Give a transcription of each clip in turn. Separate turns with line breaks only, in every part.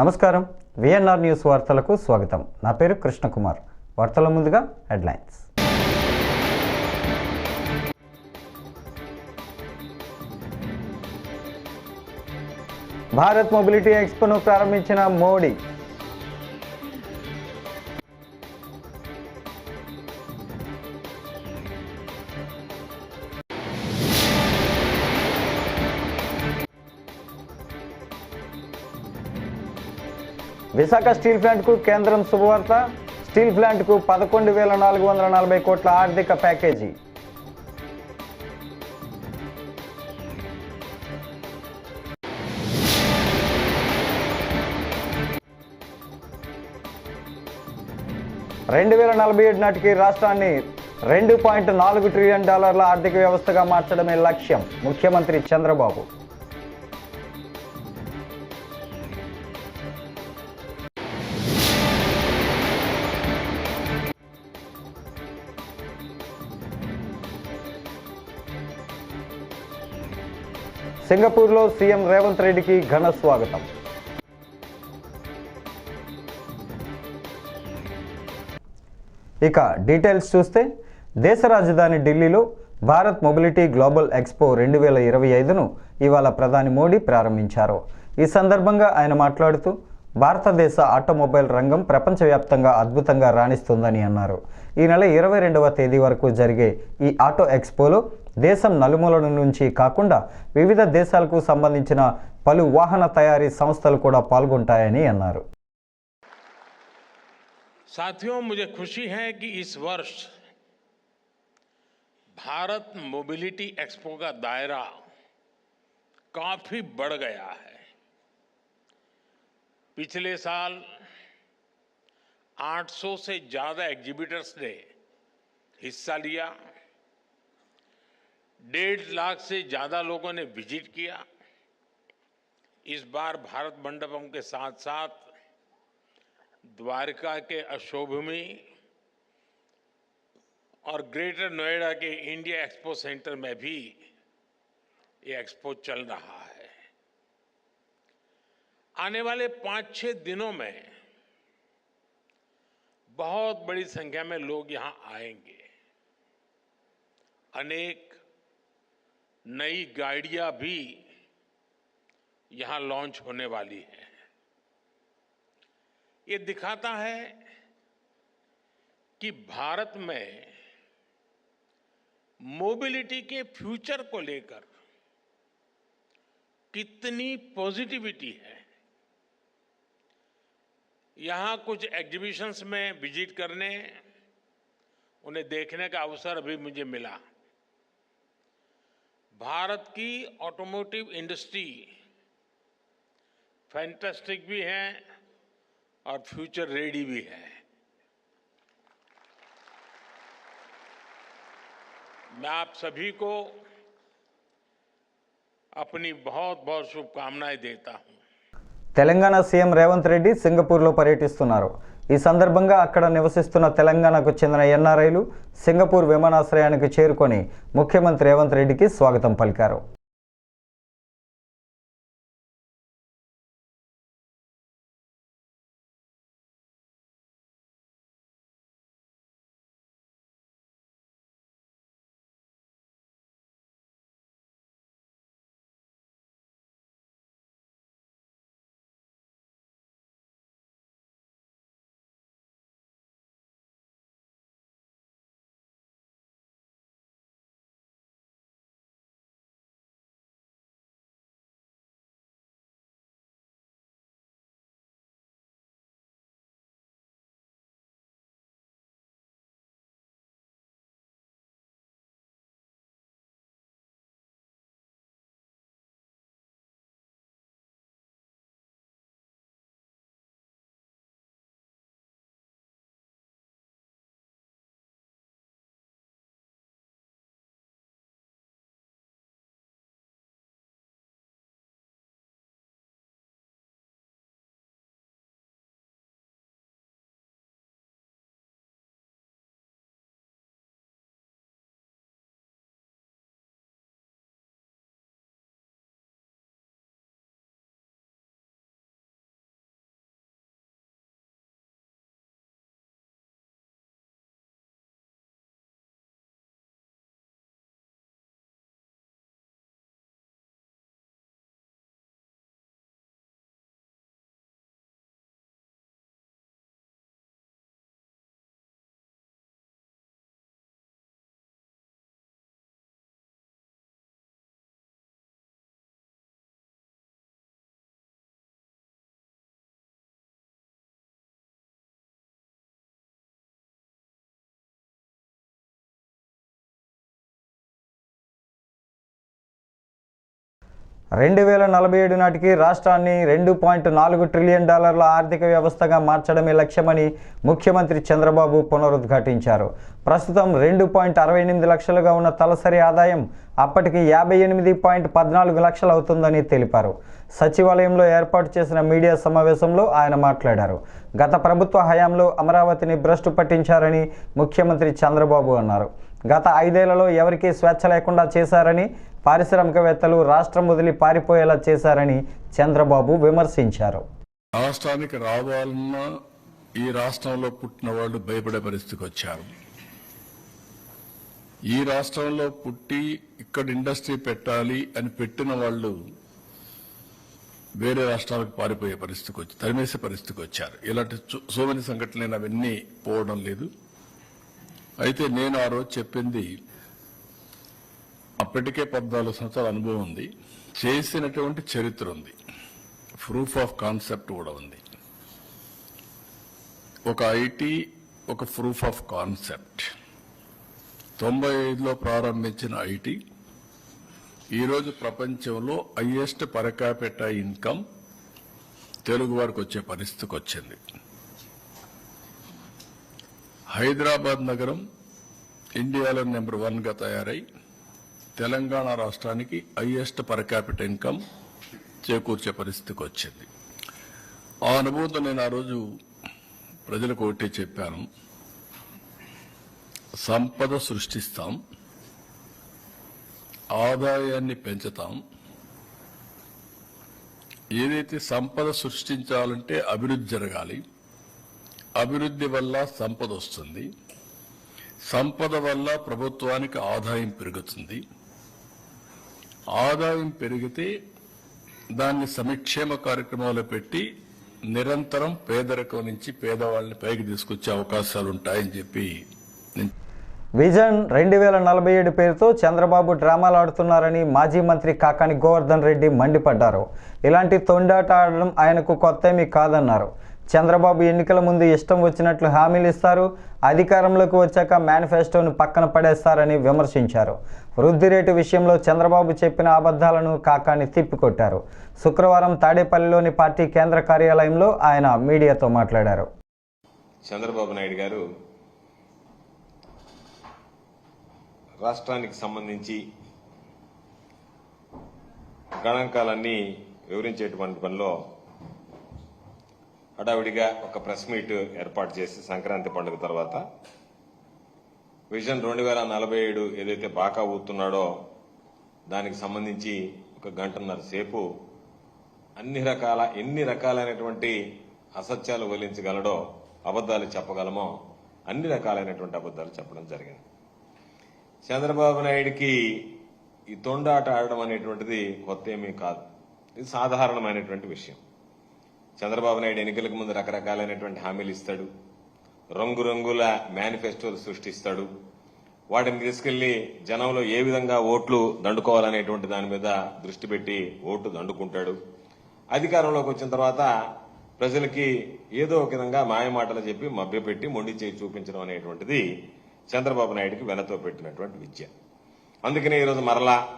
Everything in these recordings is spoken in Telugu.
నమస్కారం. విఎన్ఆర్ న్యూస్ వార్తలకు స్వాగతం. నా పేరు కృష్ణకుమార్. వార్తల ముందుగా హెడ్లైన్స్. భారత్ మొబిలిటీ ఎక్స్పోను ప్రారంభించిన మోడీ విశాఖ స్టీల్ ప్లాంట్కు కేంద్రం శుభవార్త. స్టీల్ ప్లాంట్కు పదకొండు వేల నాలుగు వందల నలభై కోట్ల ఆర్థిక ప్యాకేజీ. రెండు వేల నలభై ఏడు నాటికి రాష్ట్రాన్ని రెండు పాయింట్ నాలుగు ట్రిలియన్ డాలర్ల ఆర్థిక వ్యవస్థగా మార్చడమే లక్ష్యం ముఖ్యమంత్రి చంద్రబాబు. సింగపూర్లో సీఎం రేవంత్ రెడ్డికి ఘన స్వాగతం. ఇక డీటెయిల్స్ చూస్తే దేశ రాజధాని ఢిల్లీలో భారత్ మొబిలిటీ గ్లోబల్ ఎక్స్పో రెండు వేల ఇరవై ఐదును ఇవాళ ప్రధాని మోడీ ప్రారంభించారు. ఈ సందర్భంగా ఆయన మాట్లాడుతూ భారతదేశ ఆటోమొబైల్ రంగం ప్రపంచవ్యాప్తంగా అద్భుతంగా రాణిస్తుందని అన్నారు. ఈ నెల ఇరవై రెండవ తేదీ వరకు జరిగే ఈ ఆటో ఎక్స్పోలో దేశం నలుమూలల నుంచి కాకుండా వివిధ దేశాలకు సంబంధించిన పలు వాహన తయారీ సంస్థలు కూడా పాల్గొంటాయని అన్నారు
साथियों मुझे खुशी है कि इस वर्ष भारत मोबिलिटी एक्सपो का दायरा काफी बढ़ गया है पिछले साल 800 से ज्यादा एग्जीबिटर्स ने हिस्सा लिया डेढ़ लाख से ज़्यादा लोगों ने विज़िट किया। इस बार भारत मंडपम के साथ साथ द्वारका के अशोभमी और ग्रेटर नोएडा के इंडिया एक्सपो सेंटर में भी ये एक्सपो चल रहा है। आने वाले पाँच छह दिनों में बहुत बड़ी संख्या में लोग यहाँ आएँगे। अनेक नई गाड़ियाँ भी यहाँ लॉन्च होने वाली हैं। ये दिखाता है कि भारत में मोबिलिटी के फ्यूचर को लेकर कितनी पॉजिटिविटी है। यहाँ कुछ एग्जीबिशंस में विज़िट करने, उन्हें देखने का अवसर अभी मुझे मिला। भारत की ऑटोमोटिव इंडस्ट्री फैंटास्टिक भी है और फ्यूचर रेडी भी है मैं आप सभी को अपनी बहुत बहुत शुभकामनाएं देता हूं
తెలంగాణ సీఎం రేవంత్ రెడ్డి సింగపూర్లో పర్యటిస్తున్నారు ఈ సందర్భంగా అక్కడ నివసిస్తున్న తెలంగాణకు చెందిన ఎన్ఆర్ఐలు సింగపూర్ విమానాశ్రయానికి చేరుకొని ముఖ్యమంత్రి రేవంత్ రెడ్డికి స్వాగతం పలికారు. రెండు వేల నలభై ఏడు నాటికి రాష్ట్రాన్ని రెండు పాయింట్ నాలుగు ట్రిలియన్ డాలర్ల ఆర్థిక వ్యవస్థగా మార్చడమే లక్ష్యమని ముఖ్యమంత్రి చంద్రబాబు పునరుద్ఘాటించారు. ప్రస్తుతం రెండు పాయింట్ అరవై ఎనిమిది లక్షలుగా ఉన్న తలసరి ఆదాయం అప్పటికి యాభై ఎనిమిది పాయింట్ పద్నాలుగు లక్షలు అవుతుందని తెలిపారు. సచివాలయంలో ఏర్పాటు చేసిన మీడియా సమావేశంలో ఆయన మాట్లాడారు. గత ప్రభుత్వ హయాంలో అమరావతిని భ్రష్టు పట్టించారని ముఖ్యమంత్రి చంద్రబాబు అన్నారు. గత ఐదేళ్ళలో ఎవరికీ స్వేచ్ఛ లేకుండా చేశారని పారిశ్రామికవేత్తలు రాష్ట్రం వదిలి పారిపోయేలా చేశారని చంద్రబాబు విమర్శించారు.
రాష్ట్రానికి రావాలన్నా ఈ రాష్ట్రంలో పుట్టిన వాళ్ళు భయపడే పరిస్థితికి వచ్చారు. ఈ రాష్ట్రంలో పుట్టి ఇక్కడ ఇండస్ట్రీ పెట్టాలి అని పెట్టిన వాళ్ళు వేరే రాష్ట్రాలకు పారిపోయే పరిస్థితికి వచ్చి తరిమేసే పరిస్థితికి వచ్చారు. ఇలాంటి సో- మెనీ సంఘటనలు అవన్నీ పోవడం లేదు. అయితే నేను ఆ రోజు చెప్పింది అప్పటికే పద్నాలుగు సంవత్సరాల అనుభవం ఉంది. చేసినటువంటి చరిత్ర ఉంది. ప్రూఫ్ ఆఫ్ కాన్సెప్ట్ కూడా ఉంది. ఒక ఐటీ ఒక ప్రూఫ్ ఆఫ్ కాన్సెప్ట్ తొంభై ఐదులో ప్రారంభించిన ఐటీ ఈరోజు ప్రపంచంలో హయ్యెస్ట్ పరకాపెట్ట ఇన్కమ్ తెలుగు వారికి వచ్చే పరిస్థితికి వచ్చింది. హైదరాబాద్ నగరం ఇండియాలో నెంబర్ వన్గా తయారై తెలంగాణ రాష్ట్రానికి హైయెస్ట్ పర్ క్యాపిటల్ ఇన్కమ్ చేకూర్చే పరిస్థితికి వచ్చింది. ఆ అనుభవంతో నేను ఆ రోజు ప్రజలకు ఒకటే చెప్పాను. సంపద సృష్టిస్తాం ఆదాయాన్ని పెంచుతాం. ఏదైతే సంపద సృష్టించాలంటే అభివృద్ధి జరగాలి అభివృద్ధి వల్ల సంపద వస్తుంది సంపద వల్ల ప్రభుత్వానికి ఆదాయం పెరుగుతుంది ఆదాయం పెరిగితే దాన్ని సమక్షేమ కార్యక్రమాలు పెట్టి నిరంతరం పేదరికం నుంచి పేదవాళ్ళని పైకి తీసుకొచ్చే అవకాశాలు ఉంటాయని చెప్పి
విజన్ రెండు వేల నలభై ఏడు పేరుతో చంద్రబాబు డ్రామాలు ఆడుతున్నారని మాజీ మంత్రి కాకాని గోవర్ధన్ రెడ్డి మండిపడ్డారు. ఇలాంటి తొండాట ఆడడం ఆయనకు కొత్తేమీ కాదన్నారు. చంద్రబాబు ఎన్నికల ముందు ఇష్టం వచ్చినట్లు హామీలు ఇస్తారు అధికారంలోకి వచ్చాక మేనిఫెస్టోను పక్కన పడేస్తారని విమర్శించారు. వృద్ధి రేటు విషయంలో చంద్రబాబు చెప్పిన అబద్ధాలను కాకాని తిప్పికొట్టారు. శుక్రవారం తాడేపల్లిలోని పార్టీ కేంద్ర కార్యాలయంలో ఆయన మీడియాతో మాట్లాడారు.
చంద్రబాబు నాయుడు గారు రాష్ట్రానికి సంబంధించి గణాంకాలన్నీ వివరించేటువంటి పనిలో హడావిడిగా ఒక ప్రెస్ మీట్ ఏర్పాటు చేసి సంక్రాంతి పండుగ తర్వాత విజన్ రెండు వేల నలభై ఏడు ఏదైతే బాకా ఊతున్నాడో దానికి సంబంధించి ఒక గంటన్నర సేపు అన్ని రకాల ఎన్ని రకాలైనటువంటి అసత్యాలు వలించగలడో అబద్ధాలు చెప్పగలమో అన్ని రకాలైనటువంటి అబద్ధాలు చెప్పడం జరిగింది. చంద్రబాబు నాయుడికి ఈ తొండాట ఆడడం అనేటువంటిది కొత్త ఏమీ కాదు. ఇది సాధారణమైనటువంటి విషయం. చంద్రబాబు నాయుడు ఎన్నికలకు ముందు రకరకాలైనటువంటి హామీలు ఇస్తాడు. రంగురంగుల మేనిఫెస్టోలు సృష్టిస్తాడు. వాటిని తీసుకెళ్ళి జనంలో ఏ విధంగా ఓట్లు దండుకోవాలనేటువంటి దాని మీద దృష్టి పెట్టి ఓట్లు దండుకుంటాడు. అధికారంలోకి వచ్చిన తర్వాత ప్రజలకి ఏదో ఒక విధంగా మాయమాటలు చెప్పి మభ్యపెట్టి మొండి చేయి చూపించడం అనేటువంటిది చంద్రబాబు నాయుడికి వెనతో పెట్టినటువంటి విద్య. అందుకనే ఈరోజు మరలా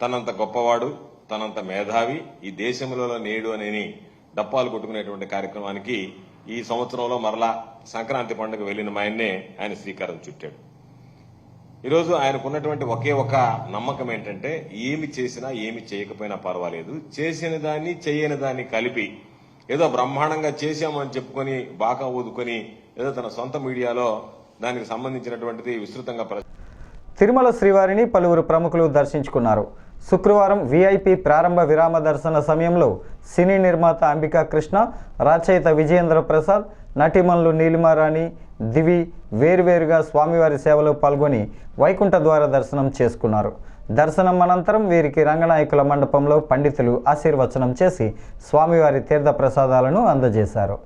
తనంత గొప్పవాడు తనంత మేధావి ఈ దేశంలో నేడు అనేని డప్పాలు కొట్టుకునేటువంటి కార్యక్రమానికి ఈ సంవత్సరంలో మరలా సంక్రాంతి పండుగ వెళ్ళిన మాయన్నే ఆయన శ్రీకారం చుట్టాడు. ఈరోజు ఆయనకున్నటువంటి ఒకే ఒక నమ్మకం ఏంటంటే ఏమి చేసినా ఏమి చేయకపోయినా పర్వాలేదు. చేసిన దాన్ని చేయని దాన్ని కలిపి ఏదో బ్రహ్మాండంగా చేశామని చెప్పుకొని బాగా ఊదుకొని ఏదో తన సొంత మీడియాలో దానికి సంబంధించినటువంటిది విస్తృతంగా
తిరుమల శ్రీవారిని పలువురు ప్రముఖులు దర్శించుకున్నారు. శుక్రవారం వీఐపీ ప్రారంభ విరామ దర్శన సమయంలో సినీ నిర్మాత అంబికా కృష్ణ రచయిత విజయేంద్ర ప్రసాద్ నటిమన్లు నీలిమారాణి దివి వేరువేరుగా స్వామివారి సేవలో పాల్గొని వైకుంఠ ద్వార దర్శనం చేసుకున్నారు. దర్శనం అనంతరం వీరికి రంగనాయకుల మండపంలో పండితులు ఆశీర్వచనం చేసి స్వామివారి తీర్థ ప్రసాదాలను అందజేశారు.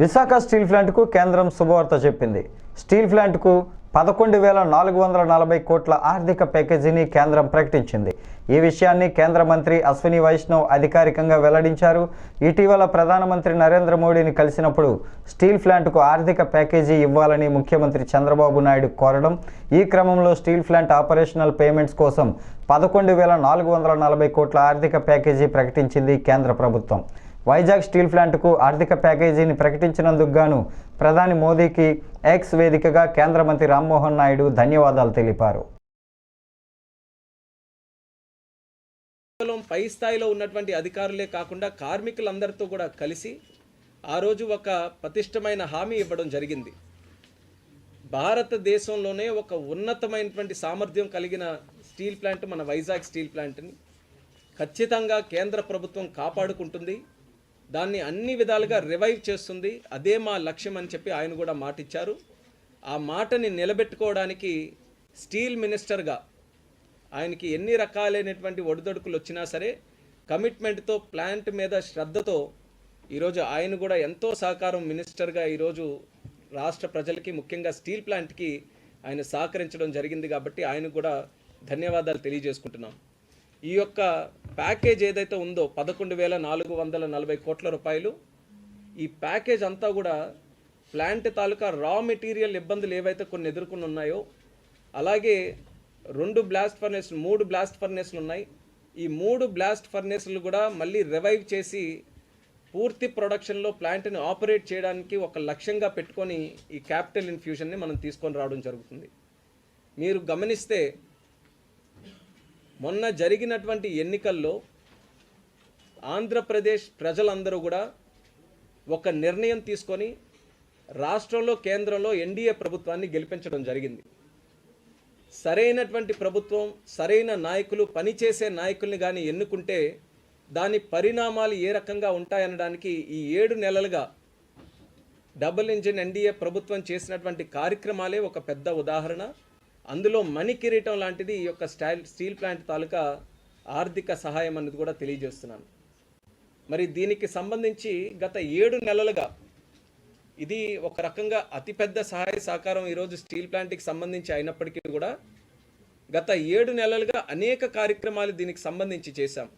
విశాఖ స్టీల్ ప్లాంట్కు కేంద్రం శుభవార్త చెప్పింది. స్టీల్ ప్లాంట్కు పదకొండు వేల నాలుగు వందల నలభై కోట్ల ఆర్థిక ప్యాకేజీని కేంద్రం ప్రకటించింది. ఈ విషయాన్ని కేంద్ర మంత్రి అశ్విని వైష్ణవ్ అధికారికంగా వెల్లడించారు. ఇటీవల ప్రధానమంత్రి నరేంద్ర మోడీని కలిసినప్పుడు స్టీల్ ప్లాంట్కు ఆర్థిక ప్యాకేజీ ఇవ్వాలని ముఖ్యమంత్రి చంద్రబాబు నాయుడు కోరడం ఈ క్రమంలో స్టీల్ ప్లాంట్ ఆపరేషనల్ పేమెంట్స్ కోసం పదకొండు వేల నాలుగు వందల నలభై కోట్ల ఆర్థిక ప్యాకేజీ ప్రకటించింది కేంద్ర ప్రభుత్వం. వైజాగ్ స్టీల్ ప్లాంట్కు ఆర్థిక ప్యాకేజీని ప్రకటించినందుకు గాను ప్రధాని మోదీకి ఎక్స్ వేదికగా కేంద్ర మంత్రి రామ్మోహన్ నాయుడు ధన్యవాదాలు తెలిపారు.
కేవలం పై స్థాయిలో ఉన్నటువంటి అధికారులే కాకుండా కార్మికులందరితో కూడా కలిసి ఆ రోజు ఒక పతిష్టమైన హామీ ఇవ్వడం జరిగింది. భారతదేశంలోనే ఒక ఉన్నతమైనటువంటి సామర్థ్యం కలిగిన స్టీల్ ప్లాంట్ మన వైజాగ్ స్టీల్ ప్లాంట్ని ఖచ్చితంగా కేంద్ర ప్రభుత్వం కాపాడుకుంటుంది. దాన్ని అన్ని విధాలుగా రివైవ్ చేస్తుంది. అదే మా లక్ష్యం అని చెప్పి ఆయన కూడా మాటిచ్చారు. ఆ మాటని నిలబెట్టుకోవడానికి స్టీల్ మినిస్టర్గా ఆయనకి ఎన్ని రకాలైనటువంటి ఒడిదొడుకులు వచ్చినా సరే కమిట్మెంట్తో ప్లాంట్ మీద శ్రద్ధతో ఈరోజు ఆయన కూడా ఎంతో సహకారం మినిస్టర్గా ఈరోజు రాష్ట్ర ప్రజలకి ముఖ్యంగా స్టీల్ ప్లాంట్కి ఆయన సహకరించడం జరిగింది కాబట్టి ఆయన కూడా ధన్యవాదాలు తెలియజేసుకుంటున్నాం. ఈ యొక్క ప్యాకేజ్ ఏదైతే ఉందో పదకొండు వేల నాలుగు వందల నలభై కోట్ల రూపాయలు ఈ ప్యాకేజ్ అంతా కూడా ప్లాంట్ తాలూకా రా మెటీరియల్ ఇబ్బందులు ఏవైతే కొన్ని ఎదుర్కొని ఉన్నాయో అలాగే రెండు బ్లాస్ట్ ఫర్నేస్ మూడు బ్లాస్ట్ ఫర్నేస్లు ఉన్నాయి. ఈ మూడు బ్లాస్ట్ ఫర్నేస్లు కూడా మళ్ళీ రివైవ్ చేసి పూర్తి ప్రొడక్షన్లో ప్లాంట్ని ఆపరేట్ చేయడానికి ఒక లక్ష్యంగా పెట్టుకొని ఈ క్యాపిటల్ ఇన్ఫ్యూషన్ని మనం తీసుకొని రావడం జరుగుతుంది. మీరు గమనిస్తే మొన్న జరిగినటువంటి ఎన్నికల్లో ఆంధ్రప్రదేశ్ ప్రజలందరూ కూడా ఒక నిర్ణయం తీసుకొని రాష్ట్రంలో కేంద్రంలో ఎన్డీఏ ప్రభుత్వాన్ని గెలిపించడం జరిగింది. సరైనటువంటి ప్రభుత్వం సరైన నాయకులు పనిచేసే నాయకుల్ని కానీ ఎన్నుకుంటే దాని పరిణామాలు ఏ రకంగా ఉంటాయనడానికి ఈ ఏడు నెలలుగా డబుల్ ఇంజిన్ ఎన్డీఏ ప్రభుత్వం చేసినటువంటి కార్యక్రమాలే ఒక పెద్ద ఉదాహరణ. అందులో మణి కిరీటం లాంటిది ఈ యొక్క స్టైల్ స్టీల్ ప్లాంట్ తాలూకా ఆర్థిక సహాయం అనేది కూడా తెలియజేస్తున్నాను. మరి దీనికి సంబంధించి గత ఏడు నెలలుగా ఇది ఒక రకంగా అతిపెద్ద సహాయ సహకారం ఈరోజు స్టీల్ ప్లాంట్కి సంబంధించి అయినప్పటికీ కూడా గత ఏడు నెలలుగా అనేక కార్యక్రమాలు దీనికి సంబంధించి చేశాం.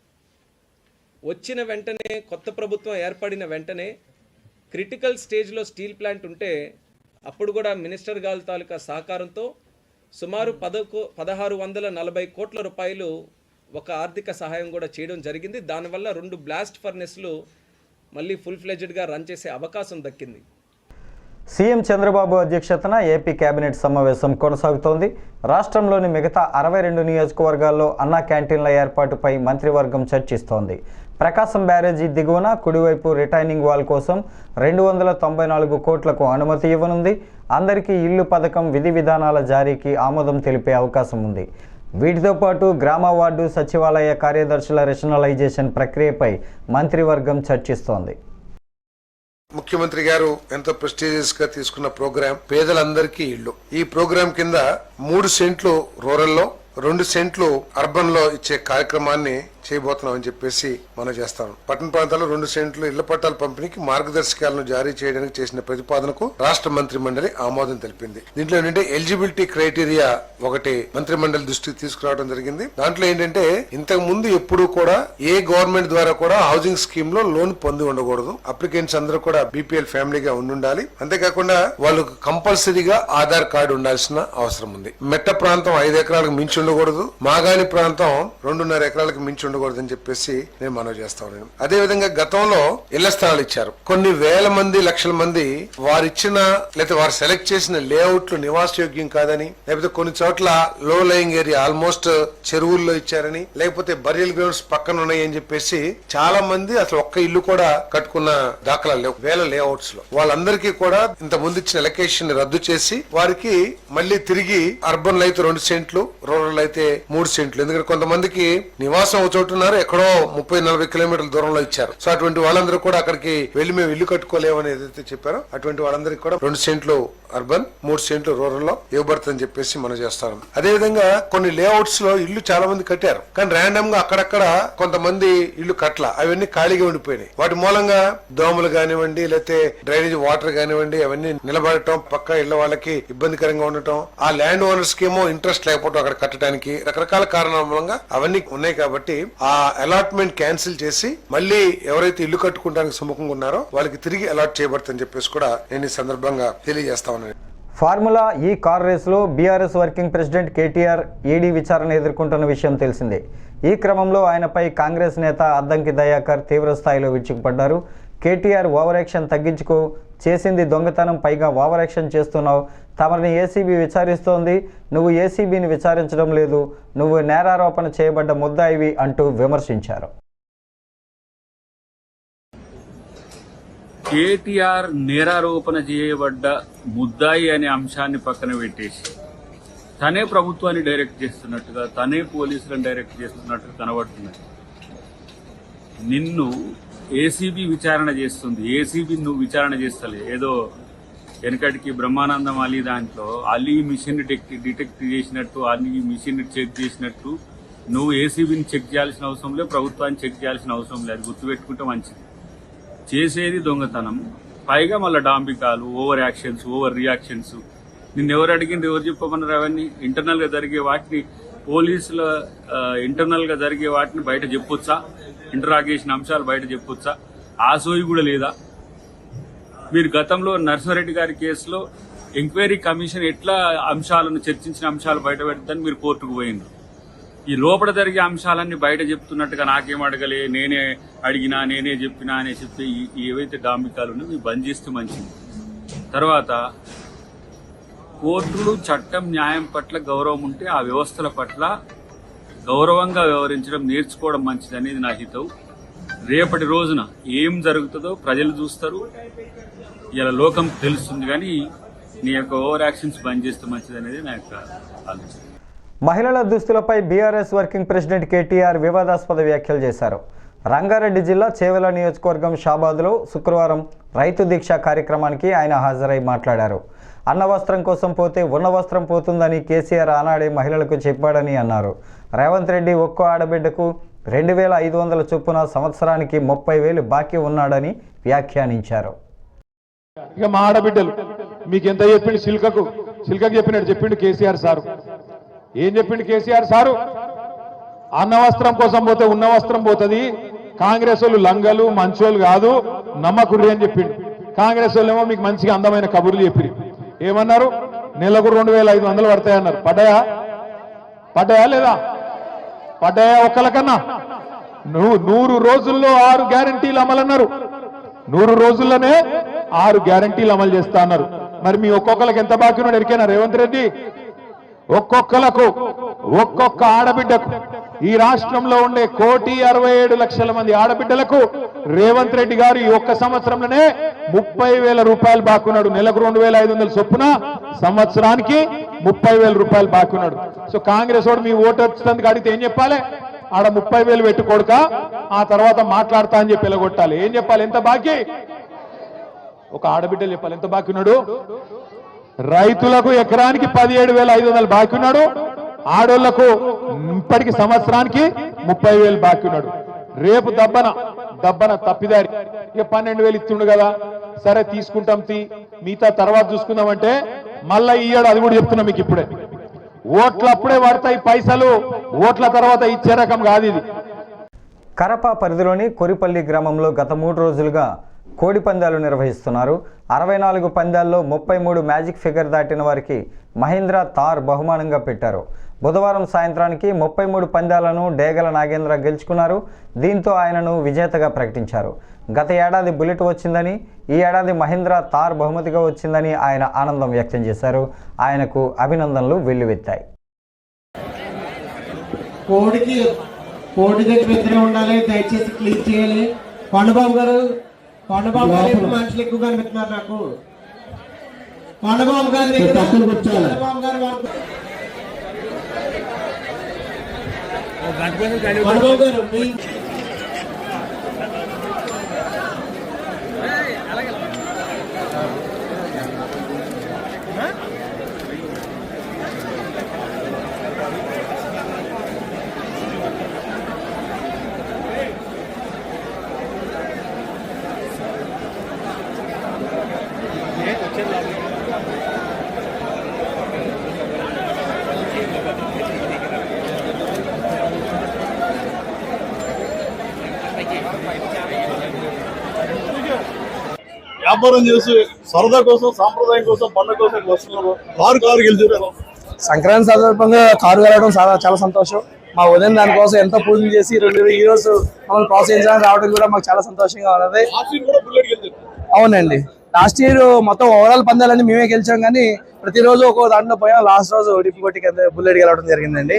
వచ్చిన వెంటనే కొత్త ప్రభుత్వం ఏర్పడిన వెంటనే క్రిటికల్ స్టేజ్లో స్టీల్ ప్లాంట్ ఉంటే అప్పుడు కూడా మినిస్టర్ గారి తాలూకా సహకారంతో సుమారు పదకు పదహారు వందల నలభై కోట్ల రూపాయలు ఒక ఆర్థిక సహాయం కూడా చేయడం జరిగింది. దానివల్ల రెండు బ్లాస్ట్ ఫర్నెస్లు మళ్ళీ ఫుల్ ఫ్లెజ్డ్గా రన్ చేసే అవకాశం దక్కింది.
సీఎం చంద్రబాబు అధ్యక్షతన ఏపీ కేబినెట్ సమావేశం కొనసాగుతోంది. రాష్ట్రంలోని మిగతా అరవై రెండు నియోజకవర్గాల్లో అన్నా క్యాంటీన్ల ఏర్పాటుపై మంత్రివర్గం చర్చిస్తోంది. ప్రకాశం బ్యారేజీ దిగువన కుడివైపు రిటైనింగ్ వాల్ కోసం రెండు వందల తొంభై నాలుగు కోట్లకు అనుమతి ఇవ్వనుంది. అందరికీ ఇల్లు పథకం విధి విధానాల జారీకి ఆమోదం తెలిపే అవకాశం ఉంది. వీటితో పాటు గ్రామ వార్డు సచివాలయ కార్యదర్శుల రేషనలైజేషన్ ప్రక్రియపై మంత్రివర్గం చర్చిస్తోంది.
ముఖ్యమంత్రి గారు ఎంతో ప్రెస్టీజియస్గా తీసుకున్న ప్రోగ్రాం పేదలందరికీ ఇల్లు. ఈ ప్రోగ్రాం కింద మూడు సెంట్లు రూరల్లో రెండు సెంట్లు అర్బన్లో ఇచ్చే కార్యక్రమాన్ని చేయబోతున్నాం అని చెప్పేసి మనం చేస్తాం. పట్టణ ప్రాంతాల్లో రెండు సెంట్లు ఇళ్ళ పట్టాల పంపిణీకి మార్గదర్శకాలను జారీ చేయడానికి చేసిన ప్రతిపాదనకు రాష్ట్ర మంత్రి మండలి ఆమోదం తెలిపింది. దీంట్లో ఏంటంటే ఎలిజిబిలిటీ క్రైటీరియా ఒకటి మంత్రి మండలి దృష్టికి తీసుకురావడం జరిగింది. దాంట్లో ఏంటంటే ఇంతకు ముందు ఎప్పుడు కూడా ఏ గవర్నమెంట్ ద్వారా కూడా హౌసింగ్ స్కీమ్లో లోన్ పొంది ఉండకూడదు. అప్లికెంట్స్ అందరూ కూడా బీపీఎల్ ఫ్యామిలీగా ఉండి ఉండాలి అంతేకాకుండా వాళ్ళకు కంపల్సరీగా ఆధార్ కార్డు ఉండాల్సిన అవసరం ఉంది. మెట్ట ప్రాంతం ఐదు ఎకరాలకు మించి ఉండకూడదు. మాగాని ప్రాంతం రెండున్నర ఎకరాలకు మించి ఉండకూడదు. ఉండకూడదని చెప్పేసి నేను మనవి చేస్తా ఉన్నాను. అదే విధంగా గతంలో ఇళ్ళ స్థలాలు ఇచ్చారు. కొన్ని వేల మంది లక్షల మంది వారిచ్చిన లేకపోతే వారు సెలెక్ట్ చేసిన లేఅవుట్లు నివాసయోగ్యం కాదని లేకపోతే కొన్ని చోట్ల లో లయింగ్ ఏరియా ఆల్మోస్ట్ చెరువుల్లో ఇచ్చారని లేకపోతే బరియల్ గ్రౌండ్స్ పక్కన ఉన్నాయని చెప్పేసి చాలా మంది అసలు ఒక్క ఇల్లు కూడా కట్టుకున్న దాఖలా లేవు. వేల లేఅవుట్స్లో. వాళ్ళందరికీ కూడా ఇంత ముందు ఇచ్చిన ఎలకేషన్ రద్దు చేసి వారికి మళ్ళీ తిరిగి అర్బన్లో అయితే రెండు సెంట్లు రూరల్ అయితే మూడు సెంట్లు. ఎందుకంటే కొంతమందికి నివాసం ఒక చోట ఉన్నారు ఎక్కడో ముప్పై నలభై కిలోమీటర్ల దూరంలో ఇచ్చారు. సో అటువంటి వాళ్ళందరూ కూడా అక్కడికి వెళ్ళి మేము ఇల్లు కట్టుకోలేమని ఏదైతే చెప్పారో అటువంటి వాళ్ళందరికీ కూడా రెండు సెంట్లు అర్బన్ మూడు సెంట్లు రూరల్లో ఇవ్వబడుతుందని చెప్పేసి మనం చేస్తాం. అదే విధంగా కొన్ని లేఅవుట్స్లో ఇల్లు చాలా మంది కట్టారు. కానీ ర్యాండమ్గా అక్కడక్కడ కొంతమంది ఇల్లు కట్ల అవన్నీ ఖాళీగా ఉండిపోయినాయి. వాటి మూలంగా దోమలు కానివ్వండి లేకపోతే డ్రైనేజ్ వాటర్ కానివ్వండి అవన్నీ నిలబడటం పక్క ఇళ్ళ వాళ్ళకి ఇబ్బందికరంగా ఉండటం ఆ ల్యాండ్ ఓనర్స్కి ఏమో ఇంట్రెస్ట్ లేకపోవడం అక్కడ కట్టడానికి రకరకాల కారణాల మూలంగా అవన్నీ ఉన్నాయి కాబట్టి ఆ అలాట్మెంట్ క్యాన్సిల్ చేసి మళ్ళీ ఎవరైతే ఇల్లు కట్టుకుంటానికి సుముఖంగా ఉన్నారో వాళ్ళకి తిరిగి అలాట్ చేయబడుతుందని చెప్పేసి కూడా నేను ఈ సందర్భంగా తెలియజేస్తా ఉన్నాను.
ఫార్ములా ఈ కార్ రేసులో BRS working president KTR ED విచారణ ఎదుర్కొంటున్న విషయం తెలిసిందే. ఈ క్రమంలో ఆయనపై కాంగ్రెస్ నేత అద్దంకి దయాకర్ తీవ్ర స్థాయిలో విరుచుకుపడ్డారు. కేటీఆర్ ఓవర్ యాక్షన్ తగ్గించుకో చేసింది దొంగతనం పైగా ఓవర్ యాక్షన్ చేస్తున్నావు. తమని ఏసీబీ విచారిస్తోంది. నువ్వు ఏసీబీని విచారించడం లేదు. నువ్వు నేరారోపణ చేయబడ్డ ముద్దాయివి అంటూ విమర్శించారు.
కేటీఆర్ నేరారోపణ చేయబడ్డ ముద్దాయి అనే అంశాన్ని పక్కన పెట్టేసి తనే ప్రభుత్వాన్ని డైరెక్ట్ చేస్తున్నట్టుగా తనే పోలీసులను డైరెక్ట్ చేస్తున్నట్టుగా కనబడుతున్నది. నిన్ను ఏసీబీ విచారణ చేస్తుంది. ఏసీబీ నువ్వు విచారణ చేస్తలే. ఏదో వెనకటికి బ్రహ్మానందం అలీ దాంట్లో అలీ మిషన్ డిటెక్ట్ డిటెక్ట్ చేసినట్టు అలీ మిషన్ చెక్ చేసినట్టు నువ్వు ఏసీబీని చెక్ చేయాల్సిన అవసరం లేదు ప్రభుత్వాన్ని చెక్ చేయాల్సిన అవసరం లేదు గుర్తుపెట్టుకుంటే మంచిది. చేసేది దొంగతనం. పైగా మళ్ళీ డాంబికాలు ఓవర్ యాక్షన్స్ ఓవర్ రియాక్షన్స్. నిన్ను ఎవరు అడిగింది ఎవరు చెప్పమన్నారు అవన్నీ? ఇంటర్నల్గా జరిగే వాటిని పోలీసుల ఇంటర్నల్గా జరిగే వాటిని బయట చెప్పొచ్చా? ఇంటరాగేషన్ అంశాలు బయట చెప్పొచ్చా? ఆ సోయి కూడా లేదా? మీరు గతంలో నరసింహారెడ్డి గారి కేసులో ఎంక్వైరీ కమిషన్ ఎట్లా అంశాలను చర్చించిన అంశాలు బయట మీరు కోర్టుకు పోయింది ఈ లోపల జరిగే అంశాలన్నీ బయట చెప్తున్నట్టుగా నాకేం అడగలే నేనే అడిగినా నేనే చెప్పినా అనే చెప్తే ఏవైతే డాంబికాలు ఉన్నాయో ఇవి బంద్ చేస్తే మంచిది. తర్వాత కోర్టులు చట్టం న్యాయం పట్ల గౌరవం ఉంటే ఆ వ్యవస్థల పట్ల గౌరవంగా వ్యవహరించడం నేర్చుకోవడం మంచిది అనేది నా హితవు. రేపటి రోజున ఏం జరుగుతుందో ప్రజలు చూస్తారు. ఇలా లోకం తెలుస్తుంది కానీ నీ యొక్క ఓవర్ యాక్షన్స్ బంద్ చేస్తే మంచిది అనేది నా యొక్క ఆలోచన.
మహిళల దుస్తులపై బీఆర్ఎస్ వర్కింగ్ ప్రెసిడెంట్ కేటీఆర్ వివాదాస్పద వ్యాఖ్యలు చేశారు. రంగారెడ్డి జిల్లా చేవెల నియోజకవర్గం షాబాద్లో శుక్రవారం రైతు దీక్ష కార్యక్రమానికి ఆయన హాజరై మాట్లాడారు. అన్న వస్త్రం కోసం పోతే ఉన్న వస్త్రం పోతుందని కేసీఆర్ ఆనాడే మహిళలకు చెప్పాడని అన్నారు. రేవంత్ రెడ్డి ఒక్కో ఆడబిడ్డకు రెండు వేల ఐదు వందల చొప్పున సంవత్సరానికి ముప్పై వేలు బాకీ ఉన్నాడని వ్యాఖ్యానించారు.
ఇక మా ఆడబిడ్డలు మీకు ఎంత చెప్పిండు సిల్కకు? సిల్కకు చెప్పినట్టు చెప్పిండు కేసీఆర్ సారు. ఏం చెప్పిండు కేసీఆర్ సారు? అన్న వస్త్రం కోసం పోతే ఉన్న వస్త్రం పోతుంది కాంగ్రెస్ వాళ్ళు లంగలు మంచోళ్ళు కాదు నమ్మకుర్రి అని చెప్పిండు. కాంగ్రెస్ వాళ్ళు ఏమో మీకు మంచిగా అందమైన కబుర్లు చెప్పిరి ఏమన్నారు? నెలకు రెండు వేల ఐదు వందలు పడతాయన్నారు. పడ్డాయా? పడ్డాయా లేదా? పడ్డాయా ఒక్కలకన్నా నువ్వు నూరు రోజుల్లో ఆరు గ్యారంటీలు అమలన్నారు. నూరు రోజుల్లోనే ఆరు గ్యారంటీలు అమలు చేస్తా అన్నారు. మరి మీ ఒక్కొక్కరికి ఎంత బాకీ ఉన్నాడు? ఎరికైనా? రేవంత్ రెడ్డి? ఒక్కొక్కలకు ఒక్కొక్క ఆడబిడ్డకు. ఈ రాష్ట్రంలో ఉండే కోటి అరవై ఏడు లక్షల మంది ఆడబిడ్డలకు రేవంత్ రెడ్డి గారు ఈ ఒక్క సంవత్సరంలోనే ముప్పై వేల రూపాయలు బాకున్నాడు నెలకు రెండు వేల ఐదు వందల చొప్పున సంవత్సరానికి ముప్పై వేల రూపాయలు బాకున్నాడు సో కాంగ్రెస్ వాడు మీ ఓటు వచ్చినందుకు అడిగితే ఏం చెప్పాలి? ఆడ ముప్పై వేలు పెట్టుకోడుక ఆ తర్వాత మాట్లాడతా అని చెప్పి ఎలగొట్టాలి. ఏం చెప్పాలి? ఎంత బాకీ? ఒక ఆడబిడ్డలు చెప్పాలి. ఎంత బాకీ ఉన్నాడు? రైతులకు ఎకరానికి పదిహేడు వేల ఐదు వందలు బాకీ ఉన్నాడు. ఆడోళ్ళకు ఇప్పటికి సంవత్సరానికి ముప్పై వేలు బాకీ ఉన్నాడు. రేపు దబ్బన దబ్బన తప్పిదారి. ఇక పన్నెండు వేలు ఇస్తుండు కదా. సరే తీసుకుంటాం తీ. మిగతా తర్వాత చూసుకుందామంటే మళ్ళా ఇయ్యాడు అది కూడా చెప్తున్నా మీకు ఇప్పుడే. ఓట్లు అప్పుడే పడతాయి పైసలు. ఓట్ల తర్వాత ఇచ్చే రకం కాదు ఇది.
కరప పరిధిలోని కొరిపల్లి గ్రామంలో గత మూడు రోజులుగా కోడి పందాలు నిర్వహిస్తున్నారు. అరవై నాలుగు పందాల్లో ముప్పై మూడు మ్యాజిక్ ఫిగర్ దాటిన వారికి మహీంద్రా తార్ బహుమానంగా పెట్టారు. బుధవారం సాయంత్రానికి ముప్పై మూడు పందాలను డేగల నాగేంద్ర గెలుచుకున్నారు. దీంతో ఆయనను విజేతగా ప్రకటించారు. గత ఏడాది బుల్లెట్ వచ్చిందని ఈ ఏడాది మహీంద్రా తార్ బహుమతిగా వచ్చిందని ఆయన ఆనందం వ్యక్తం చేశారు. ఆయనకు అభినందనలు వెల్లువెత్తాయి.
కోడికి కోడి దగ్గర ఉండాలి. దయచేసి క్లీన్ చేయాలి. పండుబాబు గారు కొండబాబు గారు ఎక్కువ మనుషులు ఎక్కువ కనిపిస్తున్నారు నాకు? కొండబాబు గారి దగ్గర కొండబాబు గారు వాళ్ళ- కొండబాబు గారు మీ
వ్యాపారం చేసి సరదా కోసం సాంప్రదాయం కోసం పండుగ కోసం వస్తున్నారు. కారు కారు గెలిచారు.
సంక్రాంతి సందర్భంగా కారు వెళ్ళడం చాలా చాలా సంతోషం. మా ఉదయం దానికోసం ఎంతో పూజలు చేసి రెండు ఈ రోజు మమ్మల్ని ప్రోత్సహించడానికి రావడం కూడా మాకు చాలా సంతోషంగా ఉన్నది. అవునండి. లాస్ట్ ఇయర్ మొత్తం ఓవరాల్ పందాలన్నీ మేమే గెలిచాం కానీ ప్రతిరోజు ఒక్కో దాంట్లో పోయాం. లాస్ట్ రోజు డిపి కొట్టి కింద బుల్లెట్ గెలవడం జరిగిందండి.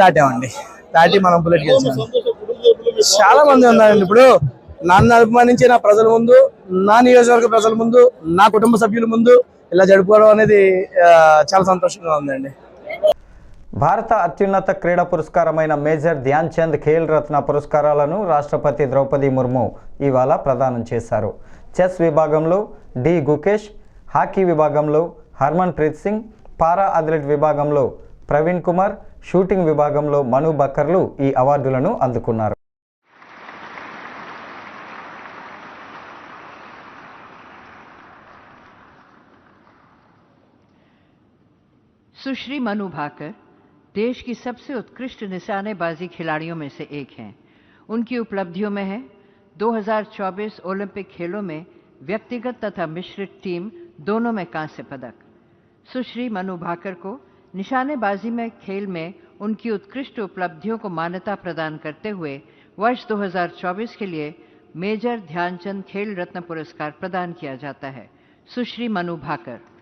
దాటామండి. దాటి మనం బుల్లెట్ గెలిచాం. చాలా మంది ఉన్నారండి ఇప్పుడు. నన్ను అభిమానించి నా ప్రజల ముందు నా నియోజకవర్గ ప్రజల ముందు నా కుటుంబ సభ్యుల ముందు ఇలా జరుపుకోవడం అనేది చాలా సంతోషంగా ఉందండి.
భారత అత్యున్నత క్రీడా పురస్కారమైన మేజర్ ధ్యాన్ చంద్ ఖేల్ రత్న పురస్కారాలను రాష్ట్రపతి ద్రౌపది ముర్ము ఇవాళ ప్రదానం చేశారు. చెస్ విభాగంలో డి గుకేష్ హాకీ విభాగంలో Harmanpreet Singh para athlete విభాగంలో ప్రవీణ్ కుమార్ షూటింగ్ విభాగంలో మను బక్కర్లు ఈ అవార్డులను అందుకున్నారు.
सुश्री मनु भाकर देश की सबसे उत्कृष्ट निशानेबाजी खिलाड़ियों में से एक हैं। उनकी उपलब्धियों में है। 2024 ओलंपिक खेलों में व्यक्तिगत तथा मिश्रित टीम दोनों में कांस्य पदक। सुश्री मनु भाकर को निशानेबाजी में खेल में उनकी उत्कृष्ट उपलब्धियों को मान्यता प्रदान करते हुए वर्ष 2024 के लिए मेजर ध्यानचंद खेल रत्न पुरस्कार प्रदान किया जाता है। सुश्री मनु भाकर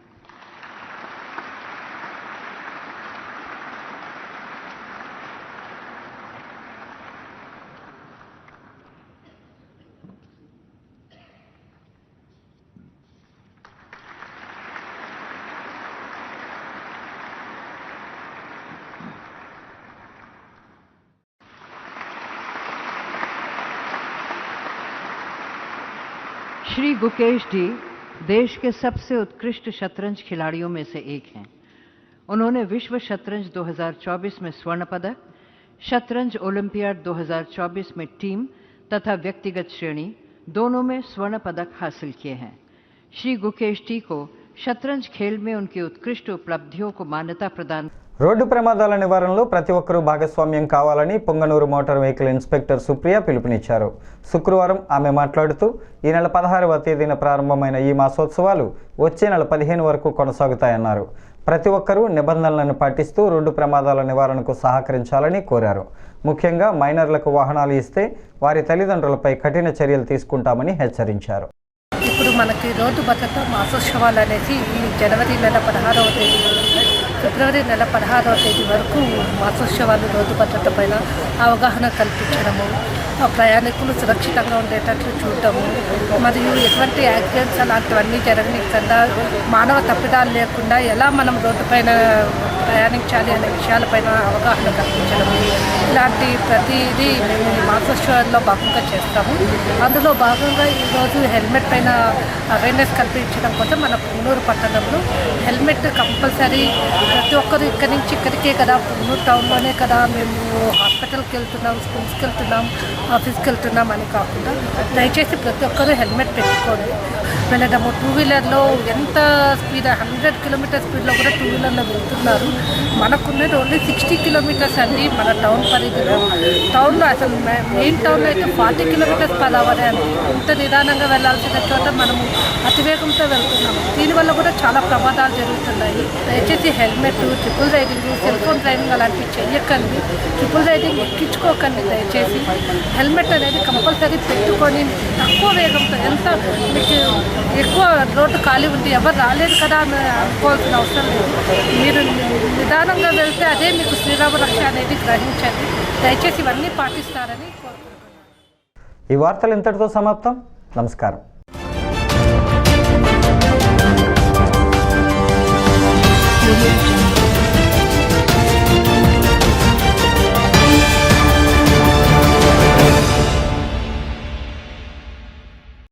श्री गुकेश डी देश के सबसे उत्कृष्ट शतरंज खिलाड़ियों में से एक हैं। उन्होंने विश्व शतरंज 2024 में स्वर्ण पदक, शतरंज ओलंपियाड 2024 में टीम तथा व्यक्तिगत श्रेणी दोनों में स्वर्ण पदक हासिल किए हैं। श्री गुकेश टी को शतरंज खेल में उनकी उत्कृष्ट उपलब्धियों को मान्यता प्रदान
రోడ్డు ప్రమాదాల నివారణలో ప్రతి ఒక్కరూ భాగస్వామ్యం కావాలని Punganur motor vehicle inspector Supriya పిలుపునిచ్చారు. శుక్రవారం ఆమె మాట్లాడుతూ ఈ నెల పదహారవ తేదీన ప్రారంభమైన ఈ మాసోత్సవాలు వచ్చే నెల పదిహేను వరకు కొనసాగుతాయన్నారు. ప్రతి ఒక్కరూ నిబంధనలను పాటిస్తూ రోడ్డు ప్రమాదాల నివారణకు సహకరించాలని కోరారు. ముఖ్యంగా మైనర్లకు వాహనాలు ఇస్తే వారి తల్లిదండ్రులపై కఠిన చర్యలు తీసుకుంటామని హెచ్చరించారు.
ఇప్పుడు మనకి రోడ్డు భద్రత మాసోత్సవాలు అనేది ఈ జనవరి నెల పదహారవ తేదీ ఫిబ్రవరి నెల పదహారవ తేదీ వరకు మాసోత్సవాలు రోడ్డు భద్రత పైన అవగాహన కల్పి ఆ ప్రయాణికులు సురక్షితంగా ఉండేటట్లు చూడటము మరియు ఎటువంటి యాక్సిడెంట్స్ అలాంటివన్నీ జరగనికుండా మానవ తప్పిదాలు లేకుండా ఎలా మనం రోడ్డుపైన ప్రయాణించాలి అనే విషయాలపైన అవగాహన కల్పించడము. ఇలాంటి ప్రతిదీ మేము ఈ మాసోత్సవాల్లో భాగంగా చేస్తాము. అందులో భాగంగా ఈరోజు హెల్మెట్ పైన అవేర్నెస్ కల్పించడం కోసం మన పుల్లూరు పట్టణంలో హెల్మెట్ కంపల్సరీ ప్రతి ఒక్కరు ఇక్కడి నుంచి ఇక్కడికే కదా పుంగనూరు టౌన్లోనే కదా మేము హాస్పిటల్కి వెళ్తున్నాం స్కూల్స్కి వెళ్తున్నాం ఆఫీస్కి వెళ్తున్నాం అని కాకుండా దయచేసి ప్రతి ఒక్కరూ హెల్మెట్ పెట్టుకోండి. వెళ్ళడము టూ వీలర్లో ఎంత స్పీడ్ హండ్రెడ్ కిలోమీటర్ స్పీడ్లో కూడా టూ వీలర్లో వెళ్తున్నారు. మనకున్నది ఓన్లీ సిక్స్టీ కిలోమీటర్స్ అండి మన టౌన్ పరిధిలో. టౌన్లో అసలు మెయిన్ టౌన్లో అయితే ఫార్టీ కిలోమీటర్స్ పర్ అవర్ అని ఇంత నిదానంగా వెళ్ళాల్సిన చోట మనము అతివేగంతో వెళ్తున్నాము. దీనివల్ల కూడా చాలా ప్రమాదాలు జరుగుతున్నాయి. దయచేసి helmet triple riding cell phone driving అలాంటివి చెయ్యకండి. ట్రిపుల్ రైడింగ్ ఎక్కించుకోకండి. దయచేసి హెల్మెట్ అనేది కంపల్సరీ పెట్టుకొని తక్కువ వేగంతో ఎంత మీకు ఎక్కువ రోడ్డు ఖాళీ ఉంది ఎవరు రాలేదు కదా అని అనుకోవాల్సిన అవసరం లేదు. మీరు నిదానంగా వెళ్తే అదే మీకు శ్రీరామ రక్ష అనేది గ్రహించండి. దయచేసి ఇవన్నీ పాటిస్తారని
ఈ వార్తలు ఇంతటితో సమాప్తం. నమస్కారం. Thank.